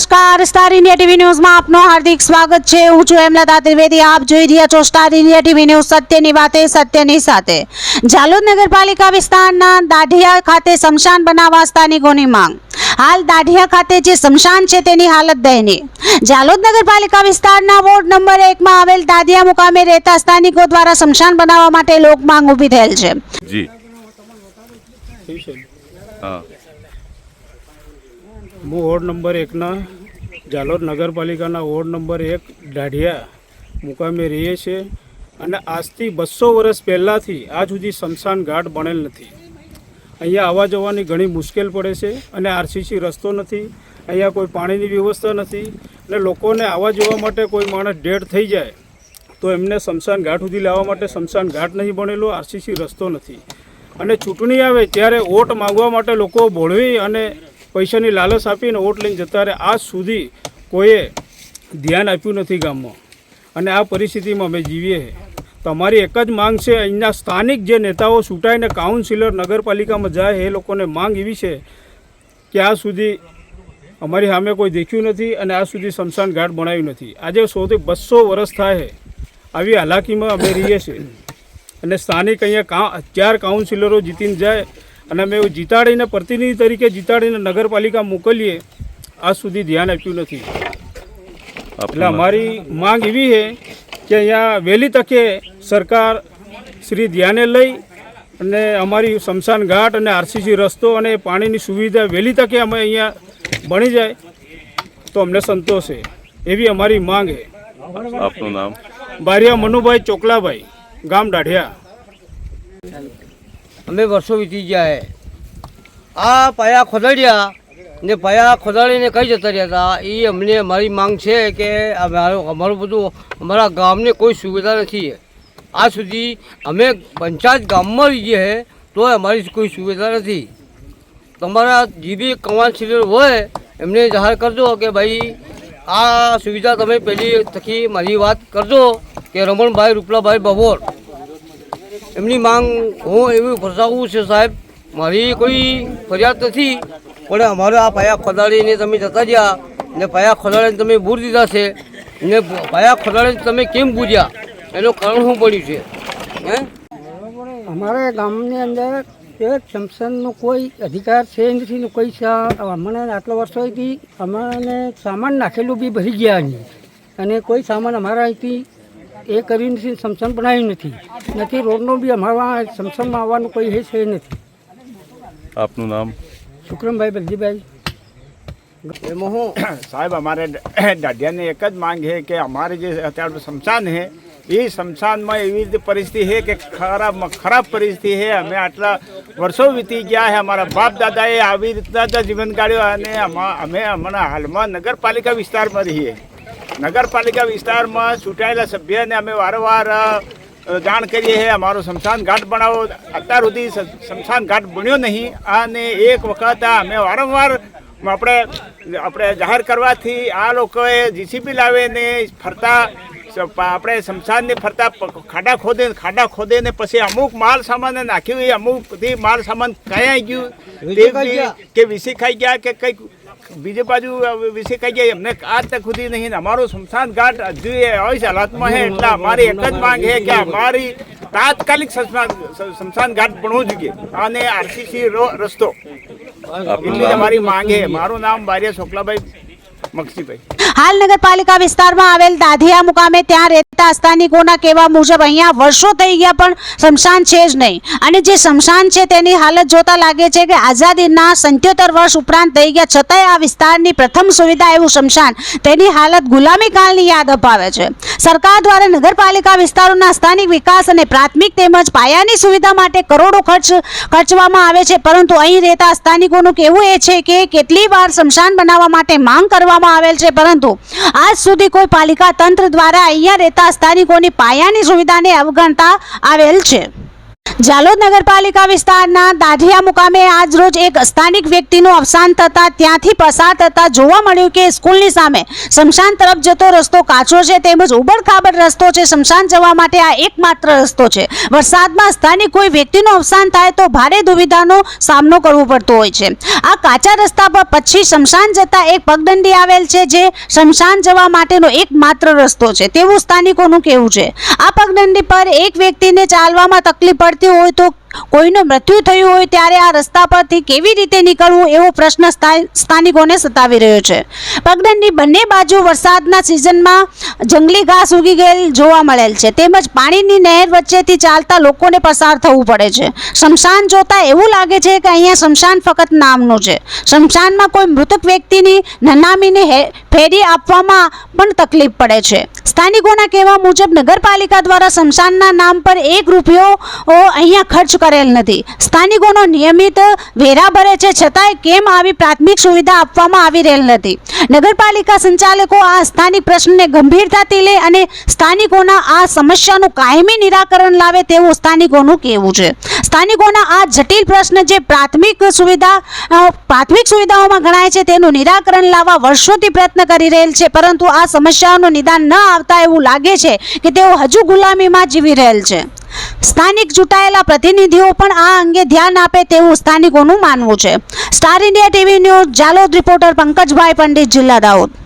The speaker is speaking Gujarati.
નમસ્કાર. સ્ટાર ઇન્ડિયા ટીવી ન્યૂઝમાં આપનું હાર્દિક સ્વાગત છે. હું છું હેમલતા ત્રિવેદી. આપ જોઈ રહ્યા છો સ્ટાર ઇન્ડિયા ટીવી ન્યૂઝ સત્યની વાતે સત્યની સાથે. જાલોદ નગરપાલિકા વિસ્તારના દાઢિયા ખાતે શમશાન બનાવવા સ્થાનિકોની માંગ. હાલ દાઢિયા ખાતે જે સ્મશાન છે તેની હાલત દયનીય. જાલોદ નગરપાલિકા વિસ્તારના વોર્ડ નંબર એકમાં આવેલ દાઢિયા મુકામે રહેતા સ્થાનિકો દ્વારા સ્મશાન બનાવવા માટે લોક માંગ ઊભી થયેલ છે. જી. હું વોર્ડ નંબર એકના જાલોદ નગરપાલિકાના વોર્ડ નંબર એક, દાઢિયા, મુકામે રહીએ છીએ અને આજથી બસો વર્ષ પહેલાંથી આજ સુધી સ્મશાન ઘાટ બનેલ નથી. અહીંયા આવવા જવાની ઘણી મુશ્કેલ પડે છે અને આરસીસી રસ્તો નથી, અહીંયા કોઈ પાણીની વ્યવસ્થા નથી અને લોકોને આવવા જવા માટે કોઈ માણસ ડેડ થઈ જાય તો એમને સ્મશાન ઘાટ સુધી લાવવા માટે સ્મશાન ઘાટ નહીં બનેલો, આરસીસી રસ્તો નથી. અને ચૂંટણી આવે ત્યારે વોટ માગવા માટે લોકો ભોળવી અને પૈસાની લાલચ આપીને ઓટ લઈને જતા રહે, આજ સુધી કોઈએ ધ્યાન આપ્યું નથી ગામમાં. અને આ પરિસ્થિતિમાં અમે જીવીએ તમારી એક જ માંગ છે, અહીંના સ્થાનિક જે નેતાઓ ચૂંટાઈને કાઉન્સિલર નગરપાલિકામાં જાય, એ લોકોને માંગ એવી છે કે આ સુધી અમારી સામે કોઈ દેખ્યું નથી અને આ સુધી શમશાન ઘાટ બનાવ્યું નથી. આજે સૌથી બસો વર્ષ થાય છે આવી હાલાકીમાં અમે રહીએ છીએ. અને સ્થાનિક અહીંયા કા, ચાર કાઉન્સિલરો જીતીને જાય અને અમે એવું જીતાડીને પ્રતિનિધિ તરીકે જીતાડીને નગરપાલિકા મોકલીએ આજ સુધી ધ્યાન આપ્યું નથી. એટલે અમારી માંગ એવી છે કે અહીંયા વહેલી તકે સરકાર શ્રી ધ્યાને લઈ અને અમારી શમશાન ઘાટ અને આરસીસી રસ્તો અને પાણીની સુવિધા વહેલી તકે અમે અહીંયા બની જાય તો અમને સંતોષ છે. એવી અમારી માંગ છે. આપનું નામ? બારિયા મનુભાઈ ચોકલાભાઈ ગામ દાઢિયા. અમે વર્ષો વીતી ગયા હે. આ પાયા ખોદાડ્યા ને પાયા ખોદાડીને કઈ જતા રહ્યા હતા? એ અમને અમારી માંગ છે કે અમારું બધું અમારા ગામને કોઈ સુવિધા નથી આ સુધી અમે પંચાયત ગામમાં રહીએ છે તો અમારી કોઈ સુવિધા નથી. તમારા જે બી કાઉન્સિલર હોય, એમને જાહેર કરજો કે ભાઈ, આ સુવિધા તમે પહેલી થકી મારી વાત કરજો કે રમણભાઈ, રૂપલાભાઈ બબોર એમની માંગ હું એવી ફસાવું છે સાહેબ, મારી કોઈ ફરિયાદ નથી, પણ અમારે આ પાયા ખોદાડીને તમે જતા રહ્યા, ને પાયા ખોદાડીને તમે બૂર દીધા છે, ને પાયા ખોદાડીને તમે કેમ બૂજ્યા એનું કારણ શું પડ્યું છે? હે? અમારા ગામની અંદર એક શમશાનનો કોઈ અધિકાર છે નથી કોઈ અમને આટલા વર્ષોથી અમારે સામાન નાખેલું બી ભરી ગયા અને કોઈ સામાન અમારા અહીંથી એ કર્યું નથી સમસમ બનાવ્યું નથી. નથી રોડનો બી અમારા સમસમમાં આવવાનું કોઈ એ છે નથી. આપનું નામ? શુક્રમભાઈ બલજીભાઈ. એમાં હું સાહેબ અમારે દાઢિયાને એક જ માંગ છે કે અમારે જે અત્યારે શમશાન છે એ શમશાનમાં એવી રીતે પરિસ્થિતિ છે કે ખરાબ ખરાબ પરિસ્થિતિ છે. અમે આટલા વર્ષો વીતી ગયા છે અમારા બાપ દાદાએ આવી રીતના જ જીવન કાઢ્યો અને અમે હમણાં હાલમાં નગરપાલિકા વિસ્તારમાં રહીએ. નગરપાલિકા વિસ્તારમાં ચૂંટાયેલા સભ્યને અમે વારંવાર જાણ કરીએ છીએ. અમારો સ્મશાન ઘાટ બનાવો. અત્યાર સુધી સ- શમશાન ઘાટ બન્યો નહીં. અને એક વખત આ અમે વારંવાર આપણે આપણે જાહેર કરવાથી આ લોકોએ જીસીબી લાવીને ફરતા આપણે શમશાનને ફરતા ખાડા ખોદે ખાડા ખોદે ને પછી અમુક માલ સામાન નાખ્યું. એ અમુક બધી માલ સામાન ક્યાં ગયું. કે વિસી ખાઈ ગયા કે કંઈક બીજી બાજુ વિશે કહી જાય અમને આજ તક સુધી નહીં અમારો સ્મશાન ઘાટ હજુ એ આવી હાલતમાં છે એટલે અમારી એક જ માંગ છે કે અમારી તાત્કાલિક સ્મશાન શમશાન ઘાટ બનવું જોઈએ. અને આરસીસી રસ્તો. એટલી અમારી માંગ છે. મારું નામ બારિયા શોકલાભાઈ મક્ષીભાઈ હાલ નગરપાલિકા વિસ્તારમાં આવેલ દાધિયા મુકામે ત્યાં રહેતા સ્થાનિકોના કહેવા મુજબ અહીંયા વર્ષો થઈ ગયા, પણ શમશાન છે જ નહીં. અને જે શમશાન છે તેની હાલત જોતા લાગે છે કે આઝાદીના સંત્યોતર વર્ષ ઉપરાંત થઈ ગયા. છતાંય આ વિસ્તારની પ્રથમ સુવિધા એવું શમશાન. તેની હાલત ગુલામી કાળની યાદ અપાવે છે. સરકાર દ્વારા નગરપાલિકા વિસ્તારોના સ્થાનિક વિકાસ અને પ્રાથમિક તેમજ પાયાની સુવિધા માટે કરોડો ખર્ચ ખર્ચવામાં આવે છે. પરંતુ અહીં રહેતા સ્થાનિકોનું કહેવું એ છે કે કેટલી વાર શમશાન બનાવવા માટે માંગ કરવામાં આવેલ છે, પરંતુ આજ સુધી કોઈ પાલિકા તંત્ર દ્વારા અહીંયા રહેતા સ્થાનિકોની પાયાની સુવિધાને અવગણતા આવેલ છે. જાલોદ નગરપાલિકા વિસ્તારના દાઢિયા મુકામે આજ રોજ એક સ્થાનિક વ્યક્તિનું અવસાન થતા ત્યાંથી પસાર થતા જોવા મળ્યું કે સ્કૂલની સામે શમશાન તરફ જતો રસ્તો કાચો છે તેમજ ઉબડખાબડ રસ્તો છે. શમશાન જવા માટે આ એકમાત્ર રસ્તો છે. વરસાદમાં સ્થાનિક કોઈ વ્યક્તિનું અવસાન થાય તો ભારે દુવિધાનો સામનો કરવો પડતો હોય છે. આ કાચા રસ્તા પર પછી શમશાન જતા એક પગદંડી આવેલ છે જે શમશાન જવા માટેનો એકમાત્ર રસ્તો છે. તેવું સ્થાનિકોનું કહેવું છે. આ પગદંડી પર એક વ્યક્તિને ચાલવામાં તકલીફ પડતી હોય તો કોઈનું મૃત્યુ થયું હોય ત્યારે આ રસ્તા પરથી કેવી રીતે નીકળવું એવો પ્રશ્ન સ્થાનિકોને સતાવી રહ્યો છે. પગદંડની બંને બાજુ વરસાદના સિઝનમાં જંગલી ઘાસ ઉગી ગયેલ જોવા મળેલ છે. તેમજ પાણીની નહેર વચ્ચેથી ચાલતા લોકોને પસાર થવું પડે છે. શમશાન જોતા એવું લાગે છે કે અહીંયા શમશાન ફક્ત નામનું છે. શમશાનમાં કોઈ મૃતક વ્યક્તિની નનામીને ફેરી આપવામાં પણ તકલીફ પડે છે. સ્થાનિકોના કહેવા મુજબ નગરપાલિકા દ્વારા શમશાનના નામ પર એક રૂપિયો અહીંયા ખર્ચ કરેલ નથી. સ્થાનિકોનો નિયમિત વેરા ભરે છે, છતાંય કેમ આવી પ્રાથમિક સુવિધા આપવામાં આવી રહેલ નથી? નગરપાલિકા સંચાલકો આ સ્થાનિક પ્રશ્નને ગંભીરતાથી લે અને સ્થાનિકોના આ સમસ્યાનું કાયમી નિરાકરણ લાવે તેવું સ્થાનિકોનું કહેવું છે. સ્થાનિકોના આ જટિલ પ્રશ્ન જે પ્રાથમિક સુવિધા પ્રાથમિક સુવિધાઓમાં ગણાય છે, તેનું નિરાકરણ લાવવા વર્ષોથી પ્રયત્ન કરી રહેલ છે, પરંતુ આ સમસ્યાઓનું નિદાન ન આવતા એવું લાગે છે કે તેઓ હજુ ગુલામીમાં જીવી રહેલ છે. સ્થાનિક ચૂંટાયેલા પ્રતિનિધિઓ પણ આ અંગે ધ્યાન આપે તેવું સ્થાનિકોનું માનવું છે. Star India TV news, Jalod reporter Pankajbhai Pandit, જિલ્લા દાહોદ.